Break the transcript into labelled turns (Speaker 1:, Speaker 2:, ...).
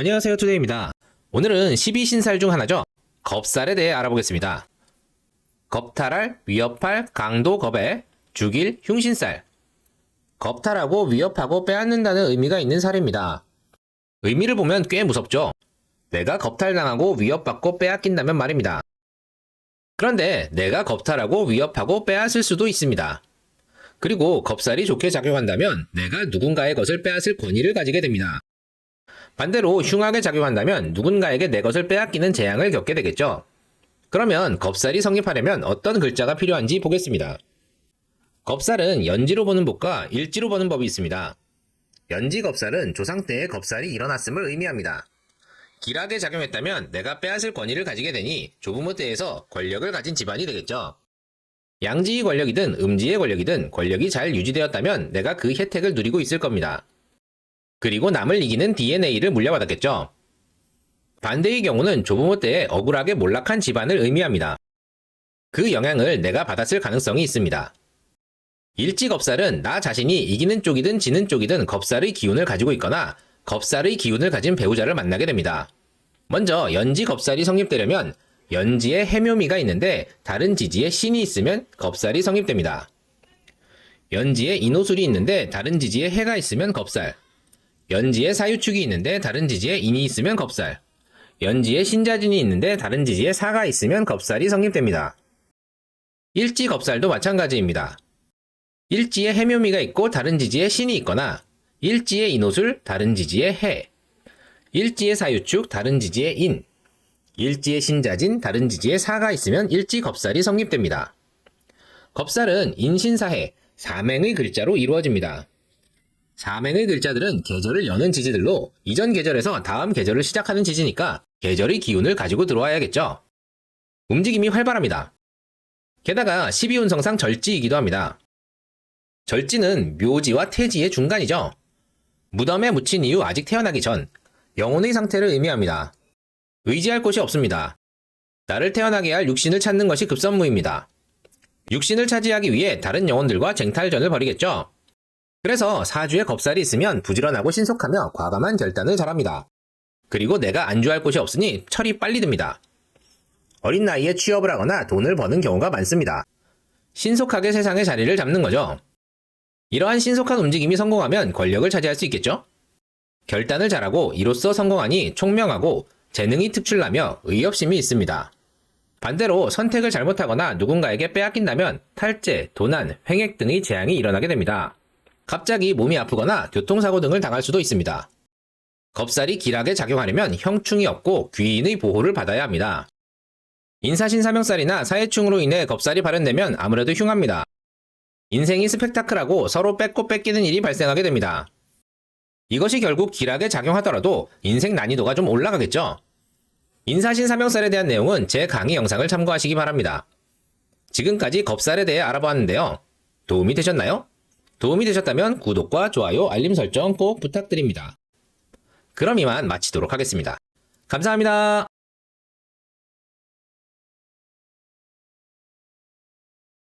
Speaker 1: 안녕하세요 투데이입니다. 오늘은 12신살 중 하나죠. 겁살에 대해 알아보겠습니다. 겁탈할, 위협할, 강도 겁에 죽일, 흉신살. 겁탈하고 위협하고 빼앗는다는 의미가 있는 살입니다. 의미를 보면 꽤 무섭죠. 내가 겁탈당하고 위협받고 빼앗긴다면 말입니다. 그런데 내가 겁탈하고 위협하고 빼앗을 수도 있습니다. 그리고 겁살이 좋게 작용한다면 내가 누군가의 것을 빼앗을 권위를 가지게 됩니다. 반대로 흉하게 작용한다면 누군가에게 내 것을 빼앗기는 재앙을 겪게 되겠죠. 그러면 겁살이 성립하려면 어떤 글자가 필요한지 보겠습니다. 겁살은 연지로 보는 법과 일지로 보는 법이 있습니다. 연지 겁살은 조상 때의 겁살이 일어났음을 의미합니다. 길하게 작용했다면 내가 빼앗을 권위를 가지게 되니 조부모 때에서 권력을 가진 집안이 되겠죠. 양지의 권력이든 음지의 권력이든 권력이 잘 유지되었다면 내가 그 혜택을 누리고 있을 겁니다. 그리고 남을 이기는 DNA를 물려받았겠죠. 반대의 경우는 조부모 때에 억울하게 몰락한 집안을 의미합니다. 그 영향을 내가 받았을 가능성이 있습니다. 일지겁살은 나 자신이 이기는 쪽이든 지는 쪽이든 겁살의 기운을 가지고 있거나 겁살의 기운을 가진 배우자를 만나게 됩니다. 먼저 연지 겁살이 성립되려면 연지에 해묘미가 있는데 다른 지지에 신이 있으면 겁살이 성립됩니다. 연지에 인호술이 있는데 다른 지지에 해가 있으면 겁살. 연지에 사유축이 있는데 다른 지지에 인이 있으면 겁살. 연지에 신자진이 있는데 다른 지지에 사가 있으면 겁살이 성립됩니다. 일지 겁살도 마찬가지입니다. 일지에 해묘미가 있고 다른 지지에 신이 있거나 일지에 인호술 다른 지지에 해. 일지에 사유축 다른 지지에 인. 일지에 신자진 다른 지지에 사가 있으면 일지 겁살이 성립됩니다. 겁살은 인신사해 사맹의 글자로 이루어집니다. 사맹의 글자들은 계절을 여는 지지들로 이전 계절에서 다음 계절을 시작하는 지지니까 계절의 기운을 가지고 들어와야겠죠. 움직임이 활발합니다. 게다가 12운성상 절지이기도 합니다. 절지는 묘지와 태지의 중간이죠. 무덤에 묻힌 이후 아직 태어나기 전 영혼의 상태를 의미합니다. 의지할 곳이 없습니다. 나를 태어나게 할 육신을 찾는 것이 급선무입니다. 육신을 차지하기 위해 다른 영혼들과 쟁탈전을 벌이겠죠. 그래서 사주에 겁살이 있으면 부지런하고 신속하며 과감한 결단을 잘합니다. 그리고 내가 안주할 곳이 없으니 철이 빨리 듭니다. 어린 나이에 취업을 하거나 돈을 버는 경우가 많습니다. 신속하게 세상의 자리를 잡는 거죠. 이러한 신속한 움직임이 성공하면 권력을 차지할 수 있겠죠? 결단을 잘하고 이로써 성공하니 총명하고 재능이 특출나며 의협심이 있습니다. 반대로 선택을 잘못하거나 누군가에게 빼앗긴다면 탈제, 도난, 횡액 등의 재앙이 일어나게 됩니다. 갑자기 몸이 아프거나 교통사고 등을 당할 수도 있습니다. 겁살이 길하게 작용하려면 형충이 없고 귀인의 보호를 받아야 합니다. 인사신사명살이나 사회충으로 인해 겁살이 발현되면 아무래도 흉합니다. 인생이 스펙타클하고 서로 뺏고 뺏기는 일이 발생하게 됩니다. 이것이 결국 길하게 작용하더라도 인생 난이도가 좀 올라가겠죠? 인사신사명살에 대한 내용은 제 강의 영상을 참고하시기 바랍니다. 지금까지 겁살에 대해 알아보았는데요. 도움이 되셨나요? 도움이 되셨다면 구독과 좋아요, 알림 설정 꼭 부탁드립니다. 그럼 이만 마치도록 하겠습니다. 감사합니다.